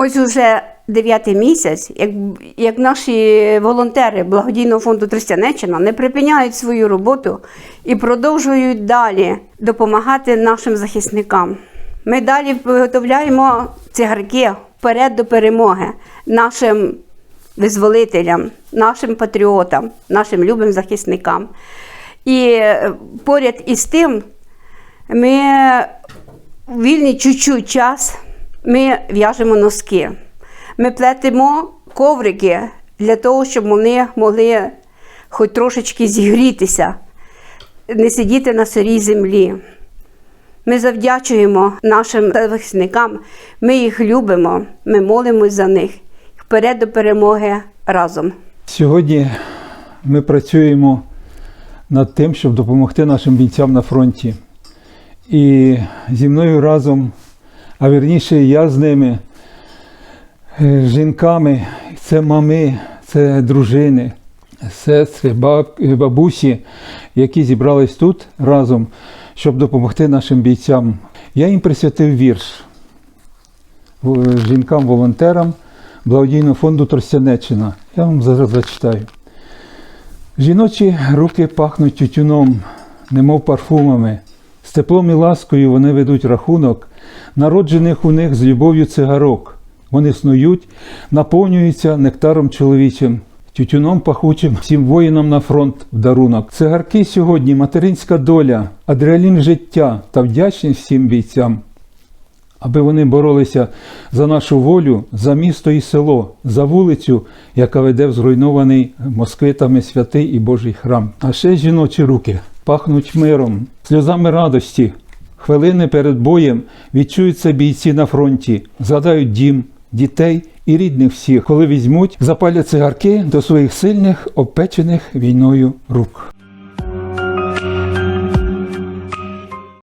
Ось уже дев'ятий місяць, як, як наші волонтери благодійного фонду Тростянеччина не припиняють свою роботу і продовжують далі допомагати нашим захисникам. Ми далі виготовляємо цигарки вперед до перемоги нашим визволителям, нашим патріотам, нашим любим захисникам. І е, поряд із тим ми вільний чуть-чуть час ми в'яжемо носки. Ми плетемо коврики для того, щоб вони могли хоч трошечки зігрітися, не сидіти на сирій землі. Ми завдячуємо нашим захисникам, ми їх любимо, ми молимось за них. Вперед до перемоги разом. Сьогодні ми працюємо над тим, щоб допомогти нашим бійцям на фронті. І зі мною разом, а вірніше я з ними, е, жінками, це мами, це дружини, сестри, баб- бабусі, які зібрались тут разом, щоб допомогти нашим бійцям. Я їм присвятив вірш жінкам-волонтерам благодійного фонду Тростянеччина. Я вам зараз зачитаю. Жіночі руки пахнуть тютюном, немов парфумами. З теплом і ласкою вони ведуть рахунок, народжених у них з любов'ю цигарок. Вони снують, наповнюються нектаром чоловічим, тютюном пахучим всім воїнам на фронт в дарунок. Цигарки сьогодні материнська доля, адреалін життя та вдячність всім бійцям аби вони боролися за нашу волю, за місто і село, за вулицю, яка веде в зруйнований москвитами святий і Божий храм. А ще жіночі руки пахнуть миром, сльозами радості. Хвилини перед боєм відчуються бійці на фронті, згадають дім, дітей і рідних всіх, коли візьмуть, запалять цигарки до своїх сильних, обпечених війною рук.